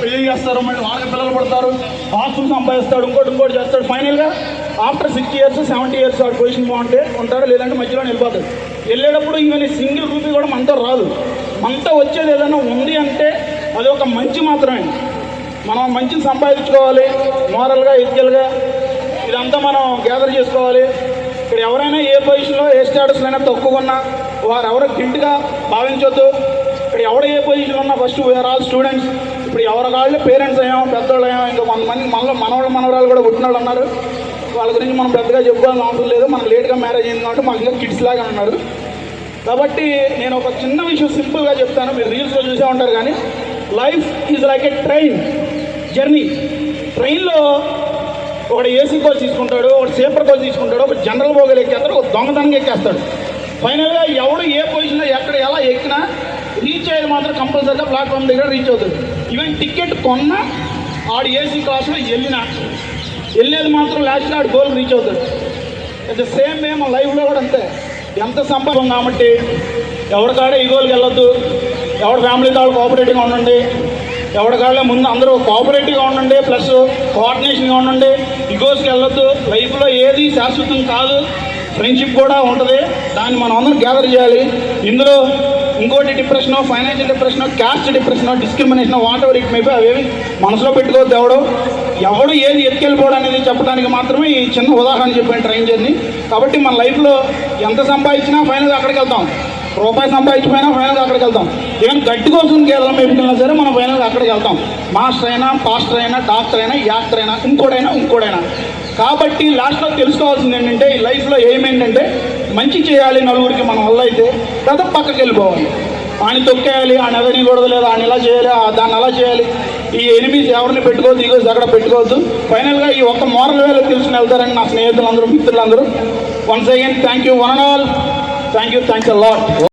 పెళ్ళి చేస్తారు మళ్ళీ వాళ్ళకి పిల్లలు పడతారు ఆస్తులు సంపాదిస్తాడు ఇంకోటి ఇంకోటి చేస్తాడు. ఫైనల్గా after sixty years seventy years వాడు పొజిషన్ బాగుంటే ఉంటాడు లేదంటే మధ్యలో వెళ్ళిపోతాడు. వెళ్ళేటప్పుడు ఈవెన్ సింగిల్ రూపీ కూడా మనతో రాదు. మనతో వచ్చేది ఏదైనా ఉంది అంటే అది ఒక మంచి మాత్రమే. మనం మంచిని సంపాదించుకోవాలి మోరల్గా ఎథికల్గా ఇదంతా మనం గ్యాదర్ చేసుకోవాలి. ఇక్కడ ఎవరైనా ఏ పొజిషన్లో ఏ స్టేటస్లో అయినా తక్కువ ఉన్నా వారు ఎవరో గిల్ట్గా భావించొద్దు. ఇక్కడ ఎవడ ఏ పొజిషన్లో ఉన్నా ఫస్ట్ వీఆర్ ఆల్ స్టూడెంట్స్ ఇప్పుడు ఎవరి కాళ్ళు పేరెంట్స్ అయ్యాం పెద్దవాళ్ళు అయ్యాం ఇంకా కొంతమంది మనలో మనవాళ్ళు మనవరాలు కూడా పుట్టినాళ్ళు ఉన్నారు వాళ్ళ గురించి మనం పెద్దగా చెప్పుకోవాల్సిన అవసరం లేదు. మనం లేట్గా మ్యారేజ్ అయింది కాబట్టి మాకు ఇంకా కిడ్స్ లాగా ఉన్నారు. కాబట్టి నేను ఒక చిన్న విషయం సింపుల్గా చెప్తాను. మీరు రీల్స్లో చూసే ఉంటారు కానీ life is like a train journey ట్రైన్లో ఒకడు ఏసీ కోచ్ తీసుకుంటాడు ఒకటి సేపర్ కోచ్ తీసుకుంటాడు ఒక జనరల్ బోగలు ఎక్కేస్తాడు ఒక దొంగతనంగా ఎక్కేస్తాడు. ఫైనల్గా ఎవడు ఏ పొజిషన్లో ఎక్కడ ఎలా ఎక్కినా రీచ్ అయ్యేది మాత్రం కంపల్సరీగా ప్లాట్ఫామ్ దగ్గర రీచ్ అవుతుంది. ఈవెన్ టికెట్ కొన్నా ఆడు ఏసీ క్లాస్లో వెళ్ళిన. వెళ్ళేది మాత్రం లాస్ట్లో ఆడు గోల్ రీచ్ అవుతాడు. అట్ ద సేమ్ వే మన లైఫ్లో కూడా అంతే. ఎంత సంపాదన కాబట్టి ఎవరికాడే ఈగోలకి వెళ్ళొద్దు. ఎవరి ఫ్యామిలీతో వాళ్ళు కోఆపరేటివ్గా ఉండండి. ఎవరికాళ్ళే ముందు అందరూ కోఆపరేటివ్గా ఉండండి. ప్లస్ కోఆర్డినేషన్గా ఉండండి. ఈగోస్కి వెళ్ళొద్దు. లైఫ్లో ఏది శాశ్వతం కాదు. ఫ్రెండ్షిప్ కూడా ఉంటుంది. దాన్ని మనం అందరం గ్యాదర్ చేయాలి. ఇందులో ఇంకోటి depression financial depression caste depression discrimination whatever it maybe అవేవి మనసులో పెట్టుకోవద్దు ఎవడు. ఎవడు ఏది ఎత్తుకెళ్ళిపోవడం అనేది చెప్పడానికి మాత్రమే ఈ చిన్న ఉదాహరణ చెప్పాను ట్రైన్ జర్నీ కాబట్టి మన లైఫ్లో ఎంత సంపాదించినా ఫైనల్గా అక్కడికి వెళ్తాం. రూపాయి సంపాదించిపోయినా ఫైనల్గా అక్కడికి వెళ్తాం. ఈవెన్ గట్టి కోసం కేరళం మేపుకెళ్ళినా సరే మనం ఫైనల్గా అక్కడికి వెళ్తాం. మాస్టర్ అయినా పాస్టర్ అయినా డాక్టర్ అయినా యాక్టర్ అయినా ఇంకోడైనా ఇంకోడైనా. కాబట్టి లాస్ట్లో తెలుసుకోవాల్సింది ఏంటంటే ఈ లైఫ్లో ఏమేంటంటే మంచి చేయాలి నలుగురికి మన వల్ల లేదా పక్కకి వెళ్ళిపోవాలి. ఆయన తొక్కేయాలి ఆయన ఎవరికూడదు లేదా ఆయన ఇలా చేయాలి దాన్ని అలా చేయాలి. ఈ ఎనిమిది ఎవరిని పెట్టుకోవద్దు ఈగోస్ అక్కడ పెట్టుకోవద్దు. ఫైనల్గా ఈ ఒక్క మోరల్ వేలో తెలుసుకుని వెళ్తారని నా స్నేహితులందరూ మిత్రులందరూ. Once again thank you one and all thank you thanks a lot